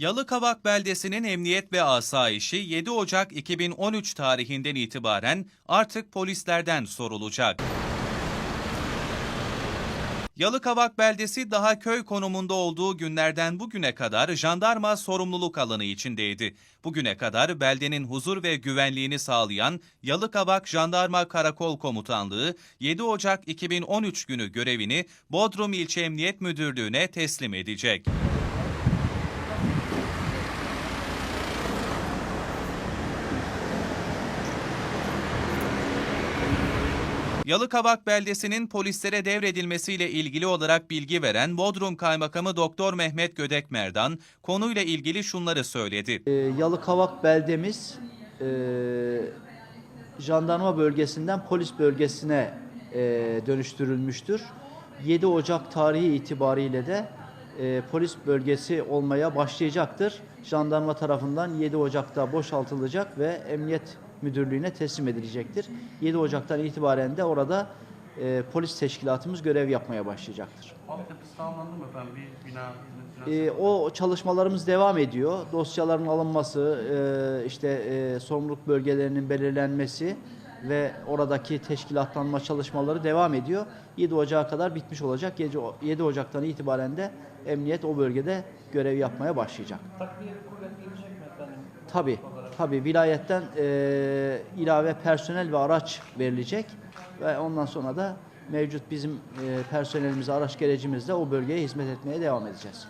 Yalıkavak beldesinin emniyet ve asayişi 7 Ocak 2013 tarihinden itibaren artık polislerden sorulacak. Yalıkavak beldesi daha köy konumunda olduğu günlerden bugüne kadar jandarma sorumluluk alanı içindeydi. Bugüne kadar beldenin huzur ve güvenliğini sağlayan Yalıkavak Jandarma Karakol Komutanlığı 7 Ocak 2013 günü görevini Bodrum İlçe Emniyet Müdürlüğü'ne teslim edecek. Yalıkavak beldesinin polislere devredilmesiyle ilgili olarak bilgi veren Bodrum Kaymakamı Doktor Mehmet Gödek Merdan konuyla ilgili şunları söyledi. E, Yalıkavak beldemiz e, jandarma bölgesinden polis bölgesine e, dönüştürülmüştür. 7 Ocak tarihi itibariyle de e, polis bölgesi olmaya başlayacaktır. Jandarma tarafından 7 Ocak'ta boşaltılacak ve Emniyet Müdürlüğü'ne teslim edilecektir. 7 Ocak'tan itibaren de orada e, polis teşkilatımız görev yapmaya başlayacaktır. Altyapısı tamamlandı mı efendim? Bir bina. Ee, o çalışmalarımız devam ediyor. Dosyaların alınması, e, işte e, sorumluluk bölgelerinin belirlenmesi ve oradaki teşkilatlanma çalışmaları devam ediyor. 7 Ocak'a kadar bitmiş olacak. 7 O- 7 Ocak'tan itibaren de emniyet o bölgede görev yapmaya başlayacak. Takviye kuvvet gelecek Tabii, tabii vilayetten e, ilave personel ve araç verilecek ve ondan sonra da mevcut bizim e, personelimize, araç gerecimizle o bölgeye hizmet etmeye devam edeceğiz.